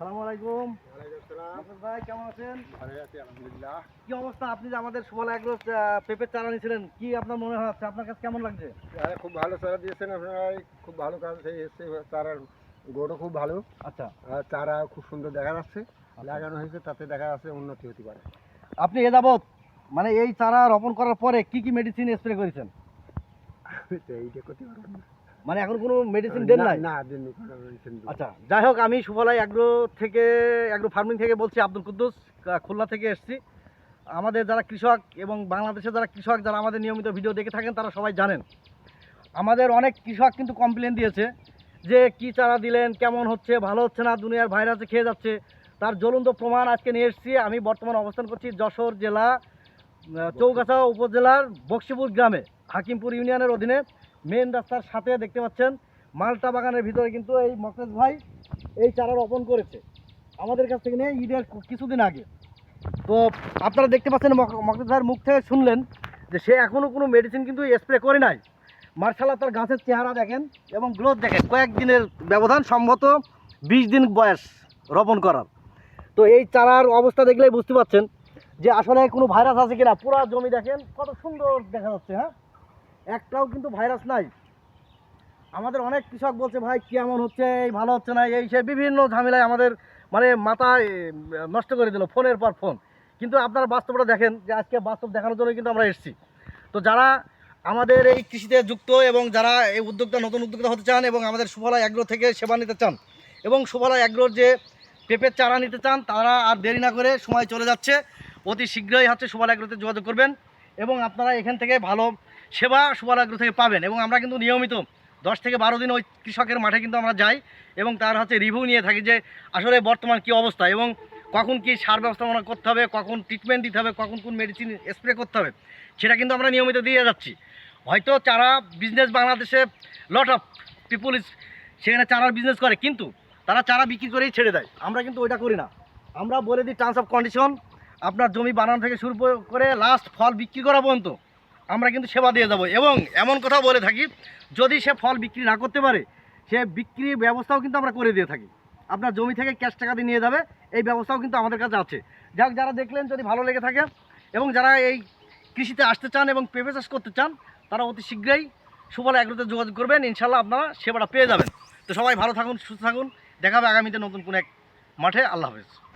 আলাইকুম। ভাই কেমন আছেন? কি অবস্থা? আপনি যে আমাদের সুবলা এগ্রো পেঁপের চারা নিয়েছিলেন কি আপনার মনে হচ্ছে? আপনার কাছে কেমন লাগছে? খুব ভালো চারা দিয়েছেন আপনারা। খুব ভালো কাজ সেই এসছে চারার গোড়ও খুব ভালো। আচ্ছা। চারা খুব সুন্দর দেখা যাচ্ছে। লাগানো হয়েছে তাতে দেখা যাচ্ছে উন্নতি হতে পারে। আপনি এ যাবৎ মানে এই চারা রোপণ করার পরে কি কি মেডিসিন স্প্রে করেছেন? এইটা করতে না। মানে এখন কোনো মেডিসিন দেন না, নাই? না দিইনি। আচ্ছা যাই হোক আমি সুফলাই অ্যাগ্রো থেকে অ্যাগ্রো ফার্মিং থেকে বলছি আব্দুল কুদ্দুস খুলনা থেকে এসেছি। আমাদের যারা কৃষক এবং বাংলাদেশের যারা কৃষক যারা আমাদের নিয়মিত ভিডিও দেখে থাকেন তারা সবাই জানেন। আমাদের অনেক কৃষক কিন্তু কমপ্লেন দিয়েছে যে কি চারা দিলেন কেমন হচ্ছে ভালো হচ্ছে না দুনিয়ার ভাইরাসে খেয়ে যাচ্ছে। তার জ্বলন্ত প্রমাণ আজকে নিয়ে এসেছি। আমি বর্তমান অবস্থান করছি যশোর জেলা চৌগাছা উপজেলার বক্সিপুর গ্রামে হাকিমপুর ইউনিয়নের অধীনে। মেন রাস্তার সাথে দেখতে পাচ্ছেন মালটা বাগানের ভিতরে কিন্তু এই মকরেজ ভাই এই চারা রোপণ করেছে। আমাদের কাছ থেকে নিয়ে ঈদের কিছুদিন আগে। তো আপনারা দেখতে পাচ্ছেন মক- মকরেজ ভাইয়ের মুখ থেকে শুনলেন যে সে এখনও কোনো মেডিসিন কিন্তু স্প্রে করে নাই। মার্শাল্লাহ তার গাছের চেহারা দেখেন এবং গ্রোথ দেখেন। কয়েকদিনের ব্যবধান সম্ভবত বিশ দিন বয়স রোপণ করার। তো এই চারার অবস্থা দেখলেই বুঝতে পাচ্ছেন যে আসলে কোনো ভাইরাস আছে কিনা। পুরা জমি দেখেন, কত সুন্দর দেখা যাচ্ছে হ্যাঁ? একটাও কিন্তু ভাইরাস নাই। আমাদের অনেক কৃষক বলছে, ভাই, কেমন হচ্ছে? এই ভালো হচ্ছে না? এই সে বিভিন্ন ঝামেলায় আমাদের মানে মাথায় নষ্ট করে দিল ফোনের পর ফোন। কিন্তু আপনারা বাস্তবটা দেখেন যে আজকে বাস্তব দেখানোর জন্য কিন্তু আমরা এসেছি। তো যারা আমাদের এই কৃষিতে যুক্ত এবং যারা এই উদ্যোক্তা, নতুন উদ্যোক্তা হতে চান এবং আমাদের সুফলা অ্যাগ্রো থেকে সেবা নিতে চান এবং সুফলা অ্যাগ্রোর যে পেঁপের চারা নিতে চান, তারা আর দেরি না করে সময় চলে যাচ্ছে। অতি শীঘ্রই হচ্ছে সুফলা অ্যাগ্রোতে যোগাযোগ করবেন এবং আপনারা এখান থেকে ভালো সেবা অ্যাগ্রো থেকে পাবেন এবং আমরা কিন্তু নিয়মিত দশ থেকে বারো দিন ওই কৃষকের মাঠে কিন্তু আমরা যাই এবং তার হচ্ছে রিভিউ নিয়ে থাকি যে আসলে বর্তমান কী অবস্থা এবং কখন কি সার ব্যবস্থাপনা করতে হবে, কখন ট্রিটমেন্ট দিতে হবে, কখন কোন মেডিসিন স্প্রে করতে হবে, সেটা কিন্তু আমরা নিয়মিত দিয়ে যাচ্ছি। হয়তো চারা বিজনেস বাংলাদেশে লট অফ পিপুল সেখানে চারার বিজনেস করে, কিন্তু তারা চারা বিক্রি করেই ছেড়ে দেয়। আমরা কিন্তু ওইটা করি না। আমরা বলে দিই টার্মস অফ কন্ডিশন আপনার জমি বানানো থেকে শুরু করে লাস্ট ফল বিক্রি করা পর্যন্ত। আমরা কিন্তু সেবা দিয়ে যাব। এবং এমন কথা বলে থাকি, যদি সে ফল বিক্রি না করতে পারে, সে বিক্রির ব্যবস্থাও কিন্তু আমরা করে দিয়ে থাকি। আপনার জমি থেকে ক্যাশ টাকা দিয়ে নিয়ে যাবে, এই ব্যবস্থাও কিন্তু আমাদের কাছে আছে। যাক, যারা দেখলেন, যদি ভালো লেগে থাকে, এবং যারা এই কৃষিতে আসতে চান এবং পেঁপে চাষ করতে চান, তারা অতি শীঘ্রই সুবল এগ্রোতে যোগাযোগ করবেন। ইনশাল্লাহ আপনারা সেবাটা পেয়ে যাবেন। তো সবাই ভালো থাকুন, সুস্থ থাকুন। দেখাবে আগামীতে নতুন কোনো এক মাঠে। আল্লাহ হাফেজ।